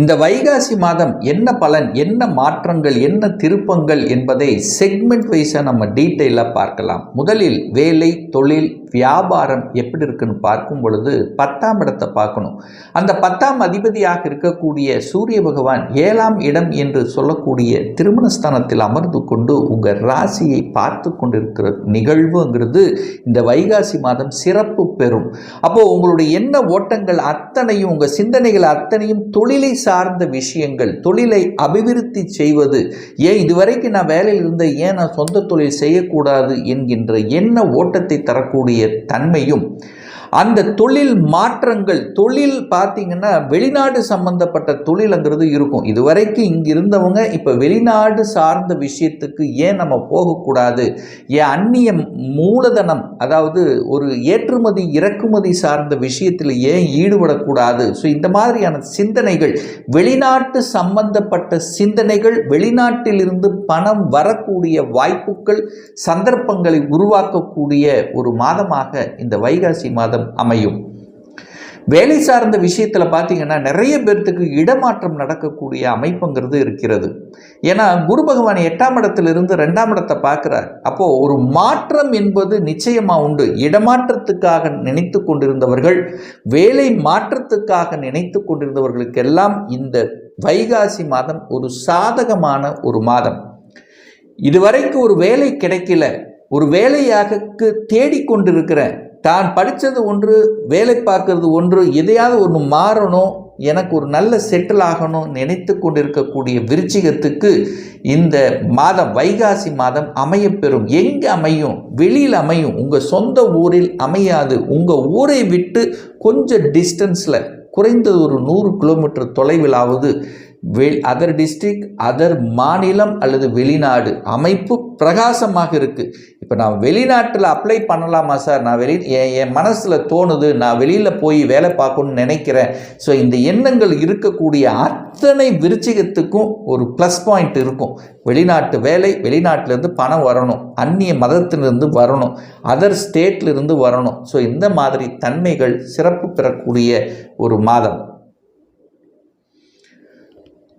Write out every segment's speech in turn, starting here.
இந்த வைகாசி மாதம் என்ன பலன் என்ன மாற்றங்கள் என்ன திருப்பங்கள் என்பதை செக்மெண்ட் வைஸாக நம்ம டீட்டெயிலாக பார்க்கலாம். முதலில் வேலை தொழில் வியாபாரம் எப்படி இருக்குன்னு பார்க்கும் பொழுது பத்தாம் இடத்தை பார்க்கணும். அந்த பத்தாம் அதிபதியாக இருக்கக்கூடிய சூரிய பகவான் ஏழாம் இடம் என்று சொல்லக்கூடிய திருமணஸ்தானத்தில் அமர்ந்து கொண்டு உங்கள் ராசியை பார்த்து கொண்டிருக்கிற நிகழ்வுங்கிறது இந்த வைகாசி மாதம் சிறப்பு பெறும். அப்போது உங்களுடைய எண்ண ஓட்டங்கள் அத்தனையும் உங்கள் சிந்தனைகள் அத்தனையும் தொழிலை சார்ந்த விஷயங்கள் தொழிலை அபிவிருத்தி செய்வது ஏன் இதுவரைக்கும் நான் வேலையில் இருந்த ஏன் நான் சொந்த தொழில் செய்யக்கூடாது என்கின்ற என்ன ஓட்டத்தை தரக்கூடிய தன்மையும் அந்த தொழில் மாற்றங்கள் தொழில் பார்த்திங்கன்னா வெளிநாடு சம்பந்தப்பட்ட தொழிலுங்கிறது இருக்கும். இதுவரைக்கும் இங்கே இருந்தவங்க இப்போ வெளிநாடு சார்ந்த விஷயத்துக்கு ஏன் நம்ம போகக்கூடாது? ஏன் அந்நிய மூலதனம் அதாவது ஒரு ஏற்றுமதி இறக்குமதி சார்ந்த விஷயத்தில் ஏன் ஈடுபடக்கூடாது? ஸோ இந்த மாதிரியான சிந்தனைகள் வெளிநாட்டு சம்பந்தப்பட்ட சிந்தனைகள் வெளிநாட்டிலிருந்து பணம் வரக்கூடிய வாய்ப்புகள் சந்தர்ப்பங்களை உருவாக்கக்கூடிய ஒரு மாதமாக இந்த வைகாசி மாதம் அமையும். வேலை சார்ந்த விஷயத்தில் பார்த்தீங்கன்னா நிறைய பேர்த்துக்கு இடமாற்றம் நடக்கக்கூடிய அமைப்புங்கிறது இருக்கிறது. ஏன்னா குரு பகவான் எட்டாம் இடத்திலிருந்து ரெண்டாம் இடத்தை பார்க்குறார். அப்போது ஒரு மாற்றம் என்பது நிச்சயமாக உண்டு. இடமாற்றத்துக்காக நினைத்து கொண்டிருந்தவர்கள் வேலை மாற்றத்துக்காக நினைத்து கொண்டிருந்தவர்களுக்கெல்லாம் இந்த வைகாசி மாதம் ஒரு சாதகமான ஒரு மாதம். இதுவரைக்கும் ஒரு வேலை கிடைக்கல. ஒரு வேலையாக தேடிக்கொண்டிருக்கிறேன் தான் படித்தது ஒன்று வேலை பார்க்கறது ஒன்று எதையாவது ஒன்று மாறணும் எனக்கு ஒரு நல்ல செட்டில் ஆகணும் நினைத்து கொண்டிருக்கக்கூடிய விருச்சிகத்துக்கு இந்த மாதம் வைகாசி மாதம் அமையப்பெறும் எங்கே அமையும்? வெளியில் அமையும். உங்கள் சொந்த ஊரில் அமையாது. உங்கள் ஊரை விட்டு கொஞ்சம் டிஸ்டன்ஸில் குறைந்தது ஒரு நூறு கிலோமீட்டர் தொலைவிலாவது அதர் டிஸ்ட்ரிக்ட் அதர் மாநிலம் அல்லது வெளிநாடு அமைப்பு பிரகாசமாக இருக்குது இப்போ நான் வெளிநாட்டில் அப்ளை பண்ணலாமா சார் நான் வெளி என் என் மனசில் தோணுது நான் வெளியில் போய் வேலை பார்க்கணும்னு நினைக்கிறேன். ஸோ இந்த எண்ணங்கள் இருக்கக்கூடிய அத்தனை விருச்சிகத்துக்கும் ஒரு ப்ளஸ் பாயிண்ட் இருக்கும். வெளிநாட்டு வேலை வெளிநாட்டிலேருந்து பணம் வரணும். அந்நிய மதத்திலிருந்து வரணும். அதர் ஸ்டேட்லேருந்து வரணும். ஸோ இந்த மாதிரி தன்மைகள் சிறப்பு பெறக்கூடிய ஒரு மாதம்.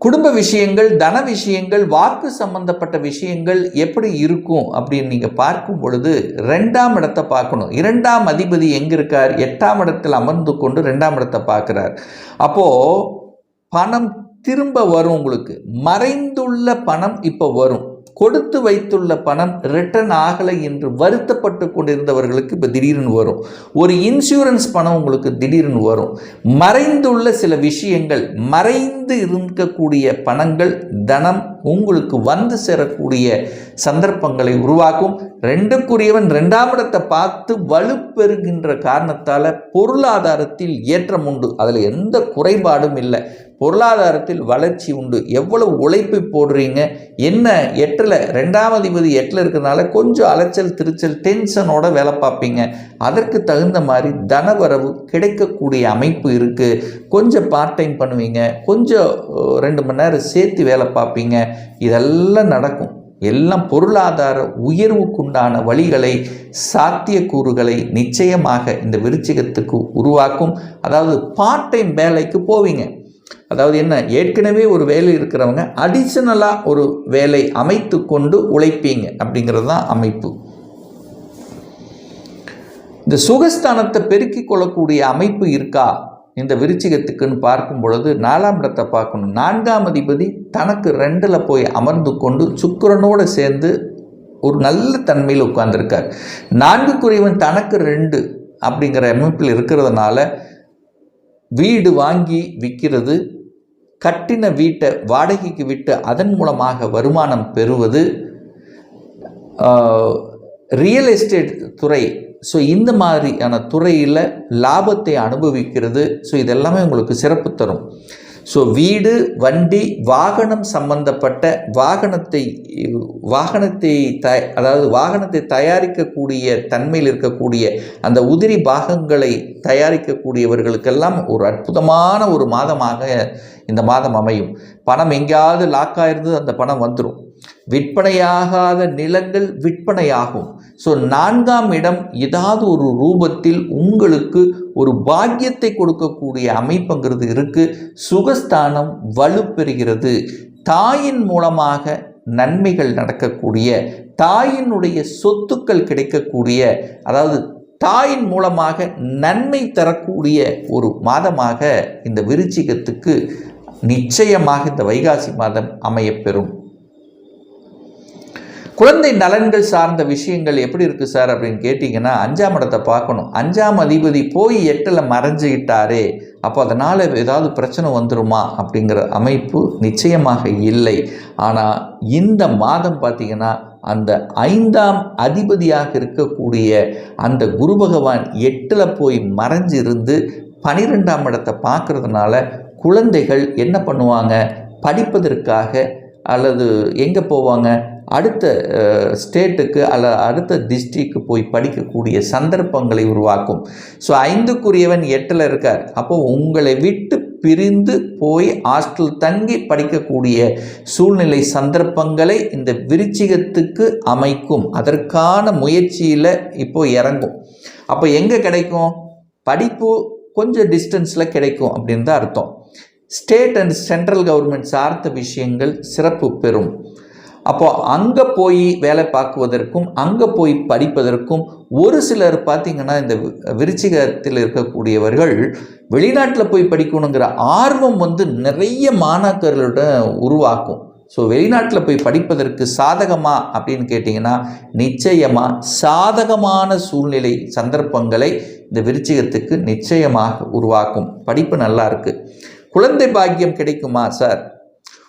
குடும்ப விஷயங்கள் தன விஷயங்கள் வாக்கு சம்பந்தப்பட்ட விஷயங்கள் எப்படி இருக்கும் அப்படின்னு நீங்கள் பார்க்கும் பொழுது ரெண்டாம் இடத்தை பார்க்கணும். இரண்டாம் அதிபதி எங்கே இருக்கார்? எட்டாம் இடத்தில் அமர்ந்து கொண்டு ரெண்டாம் இடத்தை பார்க்குறார். அப்போது பணம் திரும்ப வரும் உங்களுக்கு. மறைந்துள்ள பணம் இப்போ வரும். கொடுத்து வைத்துள்ள பணம் ரிட்டர்ன் ஆகலை என்று வருத்தப்பட்டு கொண்டிருந்தவர்களுக்கு இப்போ திடீர்னு வரும். ஒரு இன்சூரன்ஸ் பணம் உங்களுக்கு திடீர்னு வரும். மறைந்துள்ள சில விஷயங்கள் மறைந்து இருக்கக்கூடிய பணங்கள் தனம் உங்களுக்கு வந்து சேரக்கூடிய சந்தர்ப்பங்களை உருவாக்கும். ரெண்டுக்குரியவன் ரெண்டாம் இடத்தை பார்த்து வலுப்பெறுகின்ற காரணத்தால் பொருளாதாரத்தில் ஏற்றம் உண்டு. அதில் எந்த குறைபாடும் இல்லை. பொருளாதாரத்தில் வளர்ச்சி உண்டு. எவ்வளவு உழைப்பு போடுறீங்க? என்ன எட்டில் ரெண்டாம் அதிபதி எட்டில் இருக்கிறனால கொஞ்சம் அலைச்சல் திருச்சல் டென்ஷனோட வேலை பார்ப்பீங்க. அதற்கு தகுந்த மாதிரி தனவரவு கிடைக்கக்கூடிய அமைப்பு இருக்குது கொஞ்சம் பார்ட் டைம் பண்ணுவீங்க. கொஞ்சம் ரெண்டு மணி நேரம் சேர்த்து வேலை பார்ப்பீங்க. இதெல்லாம் நடக்கும். எல்லாம் பொருளாதார உயர்வுக்குண்டான வழிகளை சாத்தியக்கூறுகளை நிச்சயமாக இந்த விருச்சிகத்துக்கு உருவாக்கும். அதாவது பார்ட் டைம் வேலைக்கு போவீங்க. அதாவது என்ன? ஏற்கனவே ஒரு வேலை இருக்கிறவங்க அடிஷ்னலாக ஒரு வேலை அமைத்து கொண்டு உழைப்பீங்க அப்படிங்கிறது தான் அமைப்பு. இந்த சுகஸ்தானத்தை பெருக்கிக் கொள்ளக்கூடிய அமைப்பு இருக்கா? இந்த விருச்சிகத்துக்குன்னு பார்க்கும் பொழுது நாலாம் இடத்தை பார்க்கணும். நான்காம் அதிபதி தனக்கு ரெண்டில் போய் அமர்ந்து கொண்டு சுக்கரனோடு சேர்ந்து ஒரு நல்ல தன்மையில் உட்கார்ந்துருக்கார். நான்குக்குரியவன் தனக்கு ரெண்டு அப்படிங்கிற அமைப்பில் இருக்கிறதுனால வீடு வாங்கி விற்கிறது கட்டின வீட்டை வாடகைக்கு விட்டு அதன் மூலமாக வருமானம் பெறுவது ரியல் எஸ்டேட் துறை. ஸோ இந்த மாதிரியான துறையில் லாபத்தை அனுபவிக்கிறது. ஸோ இதெல்லாமே உங்களுக்கு சிறப்பு தரும். ஸோ வீடு வண்டி வாகனம் சம்பந்தப்பட்ட வாகனத்தை வாகனத்தை த அதாவது வாகனத்தை தயாரிக்கக்கூடிய தன்மையில் இருக்கக்கூடிய அந்த உதிரி பாகங்களை தயாரிக்கக்கூடியவர்களுக்கெல்லாம் ஒரு அற்புதமான ஒரு மாதமாக இந்த மாதம் அமையும். பணம் எங்கேயாவது லாக் ஆயிருந்து அந்த பணம் வந்துடும் விற்பனையாகாத நிலங்கள் விற்பனையாகும். ஸோ நான்காம் இடம் ஏதாவது ஒரு ரூபத்தில் உங்களுக்கு ஒரு பாக்கியத்தை கொடுக்கக்கூடிய அமைப்புங்கிறது இருக்கு. சுகஸ்தானம் வலுப்பெறுகிறது. தாயின் மூலமாக நன்மைகள் நடக்கக்கூடிய தாயினுடைய சொத்துக்கள் கிடைக்கக்கூடிய அதாவது தாயின் மூலமாக நன்மை தரக்கூடிய ஒரு மாதமாக இந்த விருச்சிகத்துக்கு நிச்சயமாக இந்த வைகாசி மாதம் அமையப்பெறும். குழந்தை நலன்கள் சார்ந்த விஷயங்கள் எப்படி இருக்குது சார் அப்படின்னு கேட்டிங்கன்னா அஞ்சாம் இடத்தை பார்க்கணும். அஞ்சாம் அதிபதி போய் எட்டில் மறைஞ்சுக்கிட்டாரே அப்போ அதனால் ஏதாவது பிரச்சனை வந்துருமா அப்படிங்கிற அமைப்பு நிச்சயமாக இல்லை. ஆனால் இந்த மாதம் பார்த்திங்கன்னா அந்த ஐந்தாம் அதிபதியாக இருக்கக்கூடிய அந்த குரு பகவான் எட்டில் போய் மறைஞ்சிருந்து பனிரெண்டாம் இடத்தை பார்க்குறதுனால குழந்தைகள் என்ன பண்ணுவாங்க? படிப்பதற்காக அல்லது எங்கே போவாங்க? அடுத்த ஸ்டேட்டுக்கு அல்ல அடுத்த டிஸ்ட்ரிக்கு போய் படிக்கக்கூடிய சந்தர்ப்பங்களை உருவாக்கும். ஸோ ஐந்துக்குரியவன் எட்டில் இருக்கார். அப்போ உங்களை விட்டு பிரிந்து போய் ஹாஸ்டல் தங்கி படிக்கக்கூடிய சூழ்நிலை சந்தர்ப்பங்களை இந்த விருச்சிகத்துக்கு அமைக்கும். அதற்கான முயற்சியில் இப்போ இறங்கும். அப்போ எங்கே கிடைக்கும்? படிப்பு கொஞ்சம் டிஸ்டன்ஸில் கிடைக்கும் அப்படின்னு தான் அர்த்தம். ஸ்டேட் அண்ட் சென்ட்ரல் கவர்மெண்ட் சார்ந்த விஷயங்கள் சிறப்பு பெறும். அப்போ அங்கே போய் வேலை பார்க்குவதற்கும் அங்கே போய் படிப்பதற்கும் ஒரு சிலர் பார்த்திங்கன்னா இந்த விருச்சிகத்தில் இருக்கக்கூடியவர்கள் வெளிநாட்டில் போய் படிக்கணுங்கிற ஆர்வம் வந்து நிறைய மாணாக்கர்களோட உருவாக்கும். ஸோ வெளிநாட்டில் போய் படிப்பதற்கு சாதகமா அப்படின்னு கேட்டிங்கன்னா நிச்சயமாக சாதகமான சூழ்நிலை சந்தர்ப்பங்களை இந்த விருச்சிகத்துக்கு நிச்சயமாக உருவாக்கும். படிப்பு நல்லா இருக்குது குழந்தை பாக்கியம் கிடைக்குமா சார்?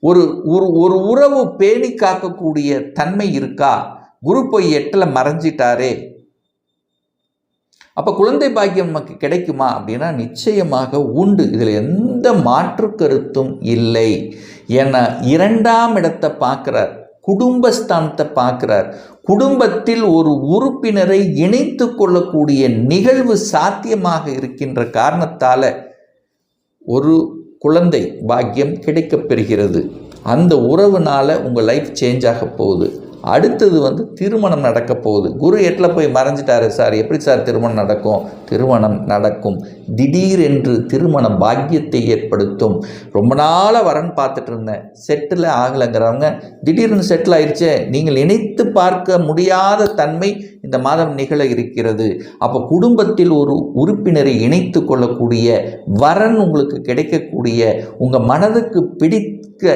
ஒரு ஒரு ஒரு உறவு பேணி காக்கக்கூடிய தன்மை இருக்கா? குரு போய் எட்டில் மறைஞ்சிட்டாரே. அப்போ குழந்தை பாக்கியம் நமக்கு கிடைக்குமா அப்படின்னா நிச்சயமாக உண்டு. இதில் எந்த மாற்று கருத்தும் இல்லை. ஏன்னா இரண்டாம் இடத்தை பார்க்குறார். குடும்பஸ்தானத்தை பார்க்குறார். குடும்பத்தில் ஒரு உறுப்பினரை இணைத்து கொள்ளக்கூடிய நிகழ்வு சாத்தியமாக இருக்கின்ற காரணத்தால் ஒரு குழந்தை பாக்கியம் கிடைக்கப் பெறுகிறது. அந்த உறவுனால் உங்கள் லைஃப் சேஞ்ச் ஆக போகுது. அடுத்தது வந்து திருமணம் நடக்க போகுது. குரு எட்டில் போய் மறைஞ்சிட்டாரு சார். எப்படி சார் திருமணம் நடக்கும்? திருமணம் நடக்கும். திடீரென்று திருமண பாக்கியத்தை ஏற்படுத்தும். ரொம்ப நாளாக வரன் பார்த்துட்டு இருந்தேன். செட்டில் ஆகலைங்கிறவங்க திடீர்னு செட்டில் ஆயிடுச்சே நீங்கள் நினைத்து பார்க்க முடியாத தன்மை இந்த மாதம் நிகழ இருக்கிறது. அப்போ குடும்பத்தில் ஒரு உறுப்பினரை இணைத்து கொள்ளக்கூடிய வரன் உங்களுக்கு கிடைக்கக்கூடிய உங்கள் மனதுக்கு பிடிக்க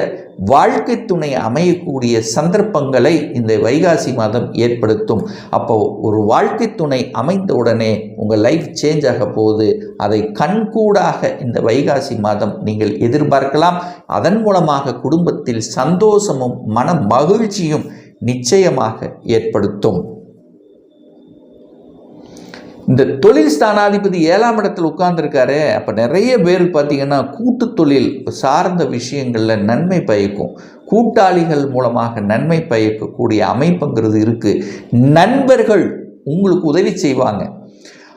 வாழ்க்கை துணை அமையக்கூடிய சந்தர்ப்பங்களை இந்த வைகாசி மாதம் ஏற்படுத்தும். அப்போ ஒரு வாழ்க்கை துணை அமைந்த உடனே உங்கள் லைஃப் சேஞ்ச் ஆக போகுது. அதை கண்கூடாக இந்த வைகாசி மாதம் நீங்கள் எதிர்பார்க்கலாம். அதன் மூலமாக குடும்பத்தில் சந்தோஷமும் மன மகிழ்ச்சியும் நிச்சயமாக ஏற்படுத்தும். இந்த தொழில் ஸ்தானாதிபதி ஏழாம் இடத்தில் உட்கார்ந்துருக்காரு. அப்போ நிறைய பேர் பார்த்தீங்கன்னா கூட்டு தொழில் சார்ந்த விஷயங்களில் நன்மை பயக்கும். கூட்டாளிகள் மூலமாக நன்மை பயக்கக்கூடிய அமைப்புங்கிறது இருக்குது நண்பர்கள் உங்களுக்கு உதவி செய்வாங்க.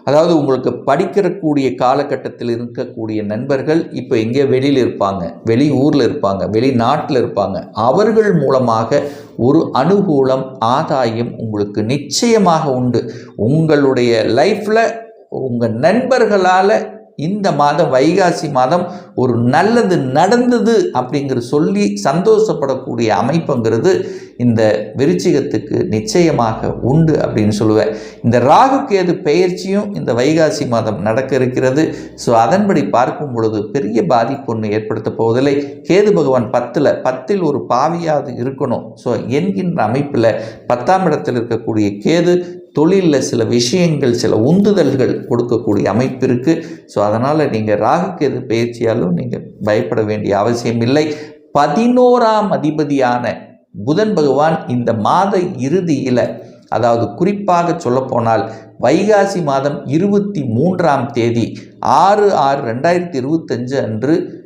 அதாவது உங்களுக்கு படிக்கிறக்கூடிய காலகட்டத்தில் இருக்கக்கூடிய நண்பர்கள் இப்போ எங்கே வெளியில் இருப்பாங்க? வெளி ஊரில் இருப்பாங்க வெளிநாட்டில் இருப்பாங்க. அவர்கள் மூலமாக ஒரு அனுகூலம் ஆதாயம் உங்களுக்கு நிச்சயமாக உண்டு. உங்களுடைய லைஃப்பில் உங்கள் நண்பர்களால் இந்த மாதம் வைகாசி மாதம் ஒரு நல்லது நடந்தது அப்படிங்கிற சொல்லி சந்தோஷப்படக்கூடிய அமைப்புங்கிறது இந்த விருச்சிகத்துக்கு நிச்சயமாக உண்டு அப்படின்னு சொல்லுவேன். இந்த ராகு கேது பெயர்ச்சியும் இந்த வைகாசி மாதம் நடக்க இருக்கிறது. ஸோ அதன்படி பார்க்கும் பொழுது பெரிய பாதிப்பு ஒன்று ஏற்படுத்த போவதில்லை. கேது பகவான் பத்தில் பத்தில் ஒரு பாவியாவது இருக்கணும். ஸோ என்கின்ற அமைப்பில் பத்தாம் இடத்தில் இருக்கக்கூடிய கேது தொழிலில் சில விஷயங்கள் சில உந்துதல்கள் கொடுக்கக்கூடிய அமைப்பு இருக்குது ஸோ அதனால் நீங்கள் ராகுக்கேது பயிற்சியாலும் நீங்கள் பயப்பட வேண்டிய அவசியம் இல்லை. பதினோராம் அதிபதியான புதன் பகவான் இந்த மாத இறுதியில் அதாவது குறிப்பாக சொல்லப்போனால் வைகாசி மாதம் இருபத்தி மூன்றாம் தேதி ஆறு ஆறு ரெண்டாயிரத்தி இருபத்தஞ்சு அன்று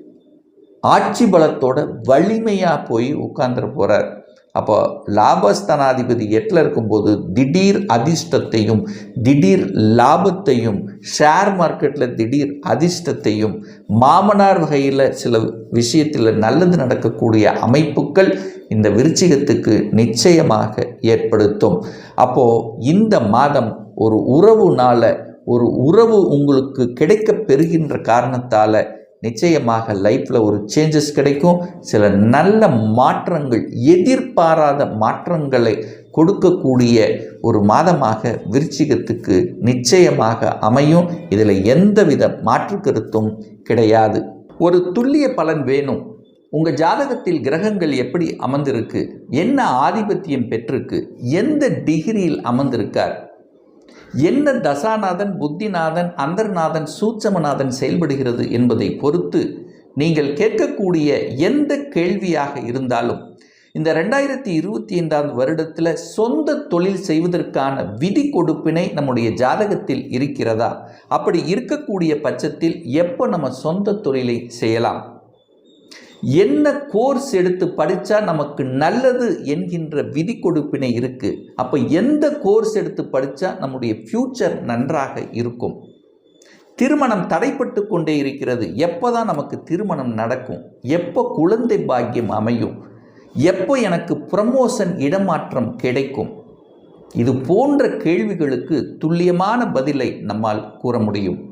ஆட்சி பலத்தோட வலிமையாக போய் உட்கார்ந்துட போகிறார் அப்போ லாபஸ்தானாதிபதி எட்டில் இருக்கும்போது திடீர் அதிர்ஷ்டத்தையும் திடீர் லாபத்தையும் ஷேர் மார்க்கெட்டில் திடீர் அதிர்ஷ்டத்தையும் மாமனார் வகையில் சில விஷயத்தில் நல்லது நடக்கக்கூடிய அமைப்புகள் இந்த விருச்சிகத்துக்கு நிச்சயமாக ஏற்படுத்தும். அப்போது இந்த மாதம் ஒரு உறவுனால ஒரு உறவு உங்களுக்கு கிடைக்க பெறுகின்ற காரணத்தால் நிச்சயமாக லைஃப்பில் ஒரு சேஞ்சஸ் கிடைக்கும். சில நல்ல மாற்றங்கள் எதிர்பாராத மாற்றங்களை கொடுக்கக்கூடிய ஒரு மாதமாக விருச்சிகத்துக்கு நிச்சயமாக அமையும். இதில் எந்தவித மாற்று கருத்தும் கிடையாது. ஒரு துல்லிய பலன் வேணும். உங்கள் ஜாதகத்தில் கிரகங்கள் எப்படி அமர்ந்திருக்கு? என்ன ஆதிபத்தியம் பெற்றிருக்கு? எந்த டிகிரியில் அமர்ந்திருக்கார்? என்ன தசாநாதன் புத்திநாதன் அந்தர்நாதன் சூட்சமநாதன் செயல்படுகிறது என்பதை பொறுத்து நீங்கள் கேட்கக்கூடிய எந்த கேள்வியாக இருந்தாலும் இந்த ரெண்டாயிரத்தி இருபத்தி ஐந்தாம் வருடத்தில் சொந்த தொழில் செய்வதற்கான விதி கொடுப்பினை நம்முடைய ஜாதகத்தில் இருக்கிறதா? அப்படி இருக்கக்கூடிய பட்சத்தில் எப்போ நம்ம சொந்த தொழிலை செய்யலாம்? என்ன கோர்ஸ் எடுத்து படித்தா நமக்கு நல்லது என்கின்ற விதி கொடுப்பினை இருக்குது அப்போ எந்த கோர்ஸ் எடுத்து படித்தா நம்முடைய ஃப்யூச்சர் நன்றாக இருக்கும். திருமணம் தடைப்பட்டு கொண்டே இருக்கிறது. எப்போ தான் நமக்கு திருமணம் நடக்கும்? எப்போ குழந்தை பாக்கியம் அமையும்? எப்போ எனக்கு ப்ரமோஷன் இடமாற்றம் கிடைக்கும்? இது போன்ற கேள்விகளுக்கு துல்லியமான பதிலை நம்மால் கூற முடியும்.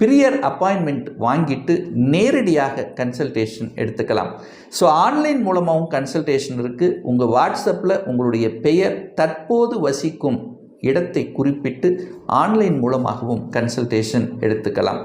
பிரியர் அப்பாயின்மெண்ட் வாங்கிட்டு நேரடியாக கன்சல்டேஷன் எடுத்துக்கலாம். ஸோ ஆன்லைன் மூலமாகவும் கன்சல்டேஷன் இருக்குது உங்கள் வாட்ஸ்அப்பில் உங்களுடைய பெயர் தற்போது வசிக்கும் இடத்தை குறிப்பிட்டு ஆன்லைன் மூலமாகவும் கன்சல்டேஷன் எடுத்துக்கலாம்.